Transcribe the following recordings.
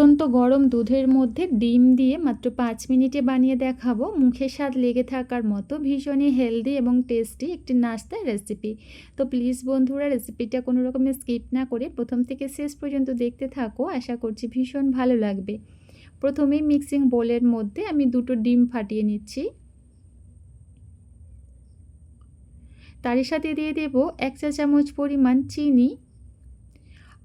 ফুটন্ত গরম দুধের মধ্যে ডিম দিয়ে মাত্র পাঁচ মিনিটে বানিয়ে দেখাবো। মুখে স্বাদ লেগে থাকার মতো ভীষণই হেলদি এবং টেস্টি একটি নাস্তার রেসিপি তো প্লিজ বন্ধুরা রেসিপিটা কোনো রকমের স্কিপ না করে প্রথম থেকে শেষ পর্যন্ত দেখতে থাকো, আশা করছি ভীষণ ভালো লাগবে। প্রথমেই মিক্সিং বোলের মধ্যে আমি দুটো ডিম ফাটিয়ে নিচ্ছি। তারই সাথে দিয়ে দেব এক চা চামচ পরিমাণ চিনি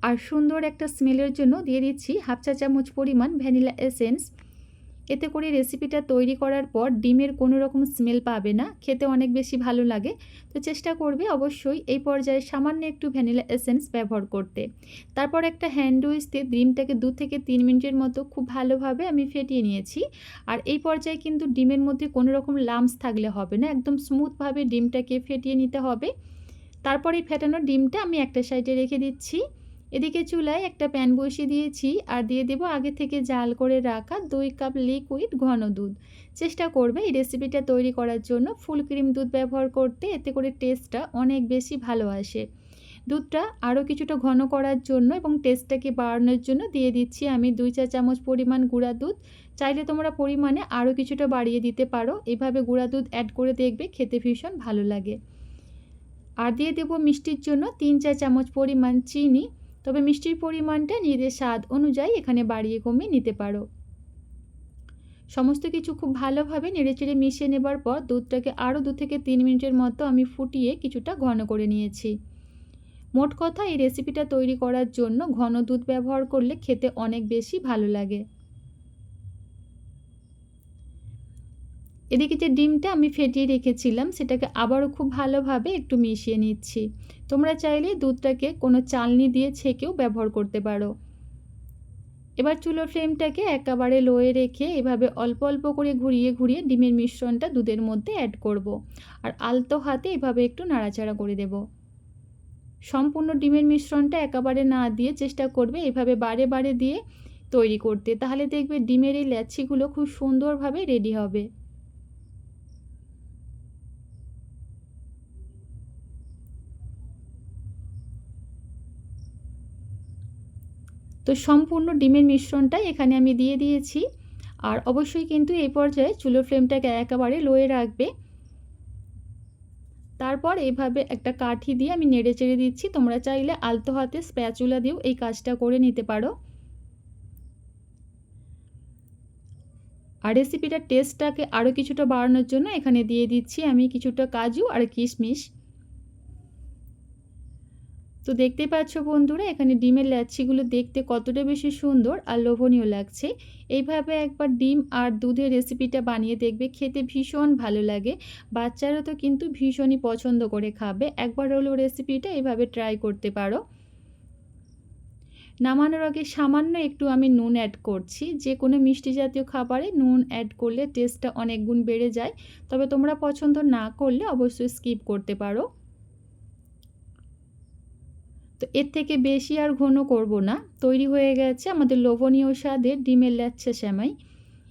আর সুন্দর একটা স্মেলের জন্য দিয়ে দিচ্ছি হাফ চা চামচ পরিমাণ ভ্যানিলা এসেন্স। এতে করে রেসিপিটা তৈরি করার পর ডিমের কোনো রকম স্মেল পাবে না, খেতে অনেক বেশি ভালো লাগে। তো চেষ্টা করবে অবশ্যই এই পর্যায়ে সামান্য একটু ভ্যানিলা এসেন্স ব্যবহার করতে। তারপর একটা হ্যান্ড দিয়ে ডিমটাকে দু থেকে তিন মিনিটের মতো খুব ভালোভাবে আমি ফেটিয়ে নিয়েছি। আর এই পর্যায়ে কিন্তু ডিমের মধ্যে কোনো রকম লামস থাকলে হবে না, একদম স্মুথভাবে ডিমটাকে ফেটিয়ে নিতে হবে। তারপরে ফেটানো ডিমটা আমি একটা সাইডে রেখে দিচ্ছি। এদিকে চুলায় একটা প্যান বসিয়ে দিয়েছি আর দিয়ে দেব আগে থেকে জাল করে রাখা দুই কাপ লিকুইড ঘন দুধ। চেষ্টা করবে এই রেসিপিটা তৈরি করার জন্য ফুল ক্রিম দুধ ব্যবহার করতে, এতে করে টেস্টটা অনেক বেশি ভালো আসে। দুধটা আরও কিছুটা ঘন করার জন্য এবং টেস্টটাকে বাড়ানোর জন্য দিয়ে দিচ্ছি আমি দুই চা চামচ পরিমাণ গুঁড়া দুধ। চাইলে তোমরা পরিমাণে আরও কিছুটা বাড়িয়ে দিতে পারো। এভাবে গুঁড়া দুধ অ্যাড করে দেখবে, খেতে ভীষণ ভালো লাগে। আর দিয়ে দেবো মিষ্টির জন্য তিন চা চামচ পরিমাণ চিনি। তবে মিষ্টির পরিমাণটা নিজেদের স্বাদ অনুযায়ী এখানে বাড়িয়ে কমিয়ে নিতে পারো। সমস্ত কিছু খুব ভালোভাবে নেড়েচেড়ে মিশিয়ে নেবার পর দুধটাকে আরও দু থেকে তিন মিনিটের মতো আমি ফুটিয়ে কিছুটা ঘন করে নিয়েছি। মোট কথা এই রেসিপিটা তৈরি করার জন্য ঘন দুধ ব্যবহার করলে খেতে অনেক বেশি ভালো লাগে। এদিকে যে ডিমটা আমি ফেটিয়ে রেখেছিলাম, সেটাকে আবারও খুব ভালোভাবে একটু মিশিয়ে নিচ্ছি। তোমরা চাইলে দুধটাকে কোনো চালনি দিয়ে ছেঁকেও ব্যবহার করতে পারো। এবার চুলো ফ্লেমটাকে একেবারে লোয়ে রেখে এভাবে অল্প অল্প করে ঘুরিয়ে ঘুরিয়ে ডিমের মিশ্রণটা দুধের মধ্যে অ্যাড করব। আর আলতো হাতে এভাবে একটু নাড়াচাড়া করে দেব। সম্পূর্ণ ডিমের মিশ্রণটা একেবারে না দিয়ে চেষ্টা করবে এভাবে বারে বারে দিয়ে তৈরি করতে। তাহলে দেখবে ডিমের এই ল্যাচিগুলো খুব সুন্দরভাবে রেডি হবে। তো সম্পূর্ণ ডিমের মিশ্রণটাই এখানে আমি দিয়ে দিয়েছি। আর অবশ্যই কিন্তু এই পর্যায়ে চুলো ফ্লেমটাকে একেবারে লোয়ে রাখবে। তারপর এইভাবে একটা কাঠি দিয়ে আমি নেড়ে চেড়ে দিচ্ছি। তোমরা চাইলে আলতো হাতে স্প্যাচুলা দিয়েও এই কাজটা করে নিতে পারো। আর রেসিপিটার টেস্টটাকে আরও কিছুটা বাড়ানোর জন্য এখানে দিয়ে দিচ্ছি আমি কিছুটা কাজু আর কিশমিশ। তো দেখতে পাচ্ছ বন্ধুরা, এখানে ডিমের ল্যাচিগুলো দেখতে কতটা বেশি সুন্দর আর লোভনীয় লাগছে। এইভাবে একবার ডিম আর দুধের রেসিপিটা বানিয়ে দেখবে, খেতে ভীষণ ভালো লাগে। বাচ্চারা তো কিন্তু ভীষণই পছন্দ করে খাবে। একবার হলো রেসিপিটা এইভাবে ট্রাই করতে পারো। নামানোর আগে সামান্য একটু আমি নুন অ্যাড করছি। যে কোনো মিষ্টি জাতীয় খাবারে নুন অ্যাড করলে টেস্টটা অনেক গুণ বেড়ে যায়। তবে তোমরা পছন্দ না করলে অবশ্যই স্কিপ করতে পারো। তো এর থেকে বেশি আর ঘন করব না। তৈরি হয়ে গেছে আমাদের লোভনীয় স্বাদের ডিমের ল্যাচ্ছা শ্যামাই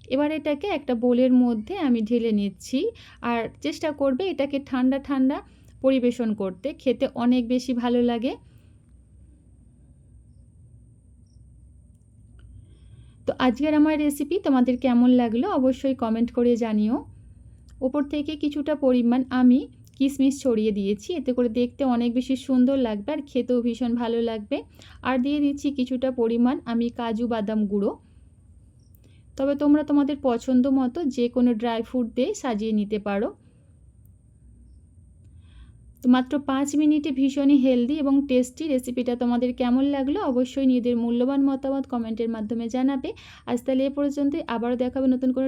এবার এটাকে একটা বোলের মধ্যে আমি ঢেলে নিচ্ছি আর চেষ্টা করবে এটাকে ঠান্ডা ঠান্ডা পরিবেশন করতে। খেতে অনেক বেশি ভালো লাগে। তো আজকের আমার রেসিপি তোমাদের কেমন লাগল অবশ্যই কমেন্ট করে জানিও। ওপর থেকে কিছুটা পরিমাণ আমি কিশমিশ ছড়িয়ে দিয়েছি। এতে করে দেখতে অনেক বেশি সুন্দর লাগবে আর খেতেও ভীষণ ভালো লাগবে। আর দিয়ে দিচ্ছি কিছুটা পরিমাণ আমি কাজু বাদাম গুঁড়ো। তবে তোমরা তোমাদের পছন্দ মতো যে কোনো ড্রাই ফ্রুট দিয়ে সাজিয়ে নিতে পারো। তো মাত্র পাঁচ মিনিটে ভীষণই হেলদি এবং টেস্টি রেসিপিটা তোমাদের কেমন লাগল অবশ্যই নিজেদের মূল্যবান মতামত কমেন্টের মাধ্যমে জানাবে। আজ তাহলে এ পর্যন্তই। আবারও দেখাবে নতুন করে